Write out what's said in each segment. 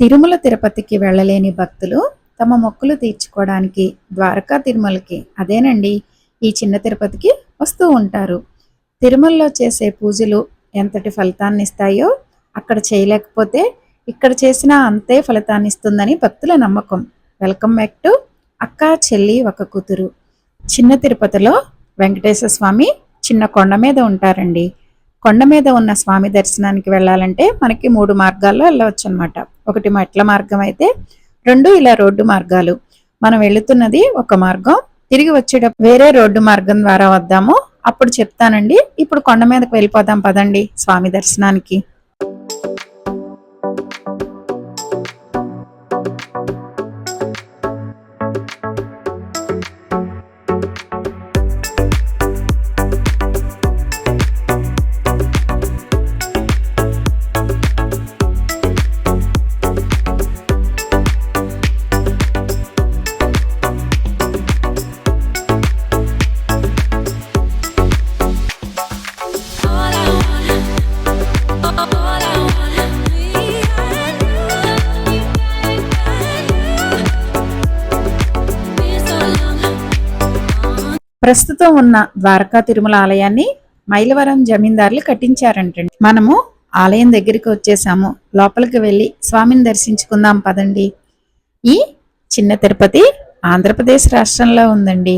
తిరుమల తిరుపతికి వెళ్ళలేని భక్తులు తమ మొక్కులు తీర్చుకోవడానికి ద్వారకా తిరుమలకి అదేనండి ఈ చిన్న తిరుపతికి వస్తూ ఉంటారు. తిరుమలలో చేసే పూజలు ఎంతటి ఫలితాన్ని ఇస్తాయో అక్కడ చేయలేకపోతే ఇక్కడ చేసిన అంతే ఫలితాన్ని ఇస్తుందని భక్తుల నమ్మకం. వెల్కమ్ బ్యాక్ టు అక్క చెల్లి ఒక కూతురు. చిన్న తిరుపతిలో వెంకటేశ్వర స్వామి చిన్న కొండ మీద ఉంటారండి. కొండ మీద ఉన్న స్వామి దర్శనానికి వెళ్ళాలంటే మనకి మూడు మార్గాల్లో వెళ్ళవచ్చు అనమాట ఒకటి మెట్ల మార్గం అయితే రెండు ఇలా రోడ్డు మార్గాలు. మనం వెళుతున్నది ఒక మార్గం. తిరిగి వచ్చేటప్పుడు వేరే రోడ్డు మార్గం ద్వారా వద్దాము. అప్పుడు చెప్తానండి ఇప్పుడు కొండ మీదకి వెళ్ళిపోదాం పదండి స్వామి దర్శనానికి. ప్రస్తుతం ఉన్న ద్వారకా తిరుమల ఆలయాన్ని మైలవరం జమీందారులు కట్టించారంటండి. మనము ఆలయం దగ్గరికి వచ్చేసాము. లోపలికి వెళ్ళి స్వామిని దర్శించుకుందాం పదండి. ఈ చిన్న తిరుపతి ఆంధ్రప్రదేశ్ రాష్ట్రంలో ఉందండి.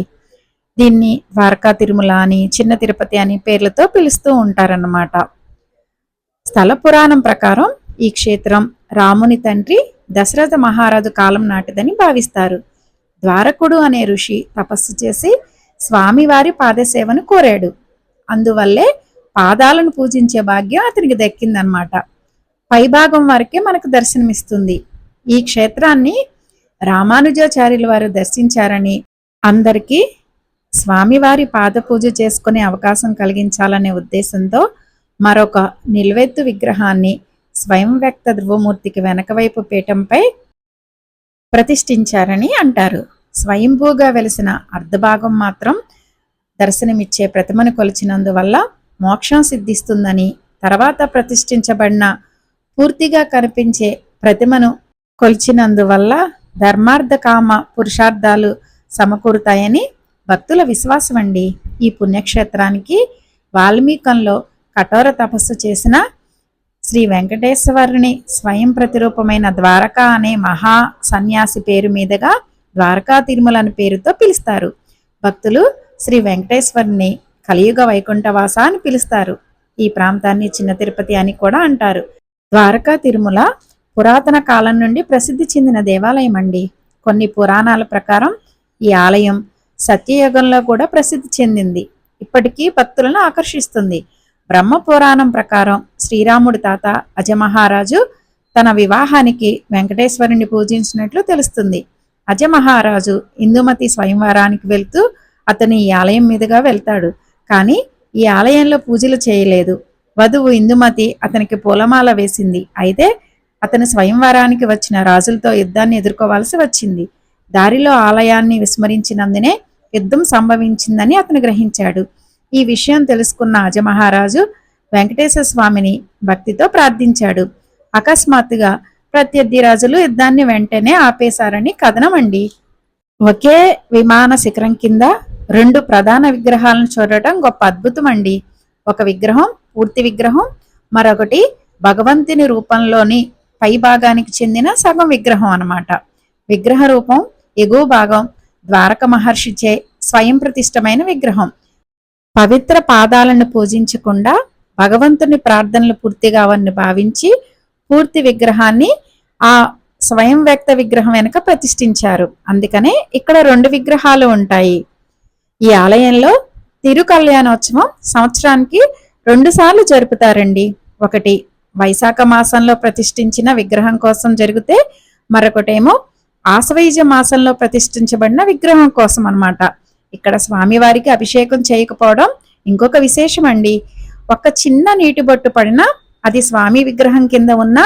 దీన్ని ద్వారకా తిరుమల అని చిన్న తిరుపతి అని పేర్లతో పిలుస్తూ ఉంటారన్నమాట. స్థల పురాణం ప్రకారం ఈ క్షేత్రం రాముని తండ్రి దశరథ మహారాజు కాలం నాటిదని భావిస్తారు. ద్వారకుడు అనే ఋషి తపస్సు చేసి స్వామివారి పాదసేవను కోరాడు. అందువల్లే పాదాలను పూజించే భాగ్యం అతనికి దక్కిందనమాట పైభాగం వరకే మనకు దర్శనమిస్తుంది. ఈ క్షేత్రాన్ని రామానుజాచార్యుల వారు దర్శించారని అందరికీ స్వామివారి పాద పూజ చేసుకునే అవకాశం కలిగించాలనే ఉద్దేశంతో మరొక నిలువెత్తు విగ్రహాన్ని స్వయం వ్యక్త ధ్రువమూర్తికి వెనకవైపు పీఠంపై ప్రతిష్ఠించారని అంటారు. స్వయంభూగా వెలిసిన అర్ధభాగం మాత్రం దర్శనమిచ్చే ప్రతిమను కొలిచినందువల్ల మోక్షం సిద్ధిస్తుందని తర్వాత ప్రతిష్ఠించబడిన పూర్తిగా కనిపించే ప్రతిమను కొలిచినందువల్ల ధర్మార్థ కామ పురుషార్థాలు సమకూరుతాయని భక్తుల విశ్వాసం అండి. ఈ పుణ్యక్షేత్రానికి వాల్మీకంలో కఠోర తపస్సు చేసిన శ్రీ వెంకటేశ్వరుని స్వయం ప్రతిరూపమైన ద్వారకా అనే మహా సన్యాసి పేరు మీదుగా ద్వారకా తిరుమల అని పేరుతో పిలుస్తారు. భక్తులు శ్రీ వెంకటేశ్వరుని కలియుగ వైకుంఠవాస అని పిలుస్తారు. ఈ ప్రాంతాన్ని చిన్న తిరుపతి అని కూడా అంటారు. ద్వారకా తిరుమల పురాతన కాలం నుండి ప్రసిద్ధి చెందిన దేవాలయం అండి. కొన్ని పురాణాల ప్రకారం ఈ ఆలయం సత్యయుగంలో కూడా ప్రసిద్ధి చెందింది. ఇప్పటికీ భక్తులను ఆకర్షిస్తుంది. బ్రహ్మ పురాణం ప్రకారం శ్రీరాముడి తాత అజమహారాజు తన వివాహానికి వెంకటేశ్వరుని పూజించినట్లు తెలుస్తుంది. అజమహారాజు ఇందుమతి స్వయంవరానికి వెళ్తూ అతను ఈ ఆలయం మీదుగా వెళ్తాడు. కానీ ఈ ఆలయంలో పూజలు చేయలేదు. వధువు ఇందుమతి అతనికి పూలమాల వేసింది. అయితే అతను స్వయంవరానికి వచ్చిన రాజులతో యుద్ధాన్ని ఎదుర్కోవాల్సి వచ్చింది. దారిలో ఆలయాన్ని విస్మరించినందునే యుద్ధం సంభవించిందని అతను గ్రహించాడు. ఈ విషయం తెలుసుకున్న అజమహారాజు వెంకటేశ్వర స్వామిని భక్తితో ప్రార్థించాడు. అకస్మాత్తుగా ప్రత్యర్థి రాజులు యుద్ధాన్ని వెంటనే ఆపేశారని కథనం అండి ఒకే విమాన శిఖరం కింద రెండు ప్రధాన విగ్రహాలను చూడటం గొప్ప అద్భుతం అండి ఒక విగ్రహం పూర్తి విగ్రహం మరొకటి భగవంతుని రూపంలోని పై భాగానికి చెందిన సగం విగ్రహం అన్నమాట. విగ్రహ రూపం ఎగువ భాగం ద్వారక మహర్షిచే స్వయం ప్రతిష్టమైన విగ్రహం. పవిత్ర పాదాలను పూజించకుండా భగవంతుని ప్రార్థనలు పూర్తిగా అవన్నీ భావించి పూర్తి విగ్రహాన్ని ఆ స్వయం వ్యక్త విగ్రహం వెనుక ప్రతిష్ఠించారు. అందుకనే ఇక్కడ రెండు విగ్రహాలు ఉంటాయి. ఈ ఆలయంలో తిరు కళ్యాణోత్సవం సంవత్సరానికి రెండు సార్లు జరుపుతారండి. ఒకటి వైశాఖ మాసంలో ప్రతిష్ఠించిన విగ్రహం కోసం జరిగితే మరొకటేమో ఆశ్వయుజ మాసంలో ప్రతిష్ఠించబడిన విగ్రహం కోసం అనమాట ఇక్కడ స్వామివారికి అభిషేకం చేయకపోవడం ఇంకొక విశేషం అండి ఒక చిన్న నీటి బొట్టు పడినా అది స్వామి విగ్రహం కింద ఉన్న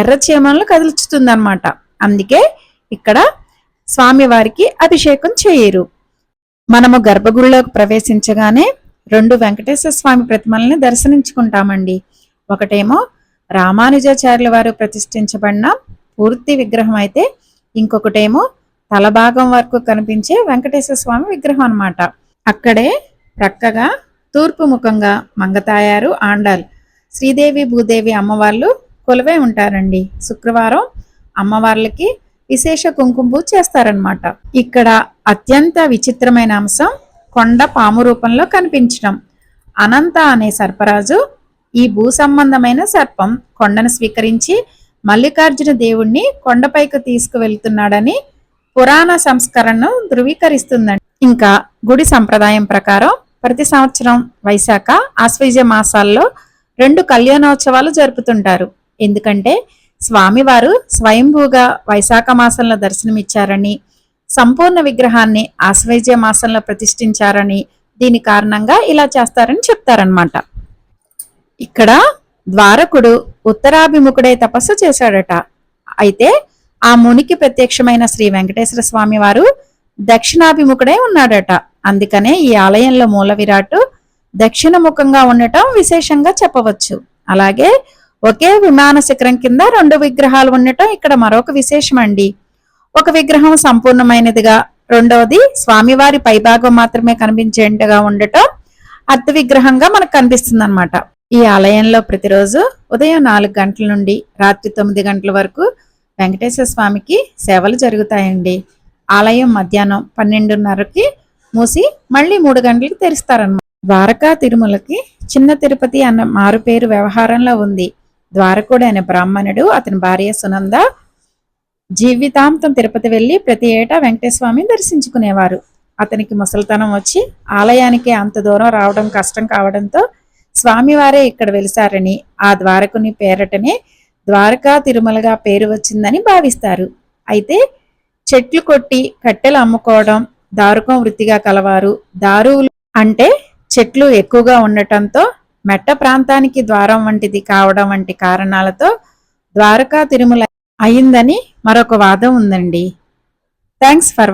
ఎర్ర చీమలను కదుల్చుతుందన్నమాట. అందుకే ఇక్కడ స్వామివారికి అభిషేకం చేయరు. మనము గర్భగుడిలోకి ప్రవేశించగానే రెండు వెంకటేశ్వర స్వామి ప్రతిమల్ని దర్శనించుకుంటామండి ఒకటేమో రామానుజాచార్యుల వారు ప్రతిష్ఠించబడిన పూర్తి విగ్రహం అయితే ఇంకొకటేమో తలభాగం వరకు కనిపించే వెంకటేశ్వర స్వామి విగ్రహం అన్నమాట. అక్కడే ప్రక్కగా తూర్పు ముఖంగా మంగతాయారు ఆండాలు శ్రీదేవి భూదేవి అమ్మవార్లు కొలువై ఉంటారండి. శుక్రవారం అమ్మవార్లకి విశేష కుంకుమ పూజ చేస్తారనమాట ఇక్కడ అత్యంత విచిత్రమైన అంశం కొండ పాము రూపంలో కనిపించడం. అనంత అనే సర్పరాజు ఈ భూ సంబంధమైన సర్పం కొండను స్వీకరించి మల్లికార్జున దేవుణ్ణి కొండపైకి తీసుకువెళ్తున్నాడని పురాణ సంస్కరణను ధృవీకరిస్తుందండి. ఇంకా గుడి సంప్రదాయం ప్రకారం ప్రతి సంవత్సరం వైశాఖ ఆశ్వయుజ మాసాల్లో రెండు కళ్యాణోత్సవాలు జరుపుతుంటారు. ఎందుకంటే స్వామివారు స్వయంభూగా వైశాఖ మాసంలో దర్శనమిచ్చారని సంపూర్ణ విగ్రహాన్ని ఆశ్వయుజ మాసంలో ప్రతిష్ఠించారని దీని కారణంగా ఇలా చేస్తారని చెప్తారనమాట ఇక్కడ ద్వారకుడు ఉత్తరాభిముఖుడై తపస్సు చేశాడట. అయితే ఆ మునికి ప్రత్యక్షమైన శ్రీ వెంకటేశ్వర స్వామి వారు దక్షిణాభిముఖుడై ఉన్నాడట. అందుకనే ఈ ఆలయంలో మూల విరాట్ దక్షిణ ముఖంగా ఉండటం విశేషంగా చెప్పవచ్చు. అలాగే ఒకే విమాన శిఖరం కింద రెండు విగ్రహాలు ఉండటం ఇక్కడ మరొక విశేషం అండి ఒక విగ్రహం సంపూర్ణమైనదిగా రెండవది స్వామివారి పైభాగం మాత్రమే కనిపించేట్టుగా ఉండటం అర్ధ విగ్రహంగా మనకు కనిపిస్తుంది అనమాట ఈ ఆలయంలో ప్రతిరోజు ఉదయం నాలుగు గంటల నుండి రాత్రి తొమ్మిది గంటల వరకు వెంకటేశ్వర స్వామికి సేవలు జరుగుతాయండి. ఆలయం మధ్యాహ్నం పన్నెండున్నరకి మూసి మళ్ళీ మూడు గంటలకు తెరుస్తారన్నమాట. ద్వారకా తిరుమలకి చిన్న తిరుపతి అన్న మారుపేరు వ్యవహారంలో ఉంది. ద్వారకుడు అనే బ్రాహ్మణుడు అతని భార్య సునంద జీవితాంతం తిరుపతి వెళ్ళి ప్రతి ఏటా వెంకటేశ్వర దర్శించుకునేవారు. అతనికి ముసలితనం వచ్చి ఆలయానికి అంత దూరం రావడం కష్టం కావడంతో స్వామివారే ఇక్కడ వెలిసారని ఆ ద్వారకుని పేరటనే ద్వారకా తిరుమలగా పేరు వచ్చిందని భావిస్తారు. అయితే చెట్లు కొట్టి కట్టెలు అమ్ముకోవడం దారుకం వృత్తిగా కలవారు. దారువులు అంటే చెట్లు ఎక్కువగా ఉండటంతో మెట్ట ప్రాంతానికి ద్వారం వంటిది కావడం వంటి కారణాలతో ద్వారకా తిరుమల అయిందని మరొక వాదం ఉందండి. Thanks for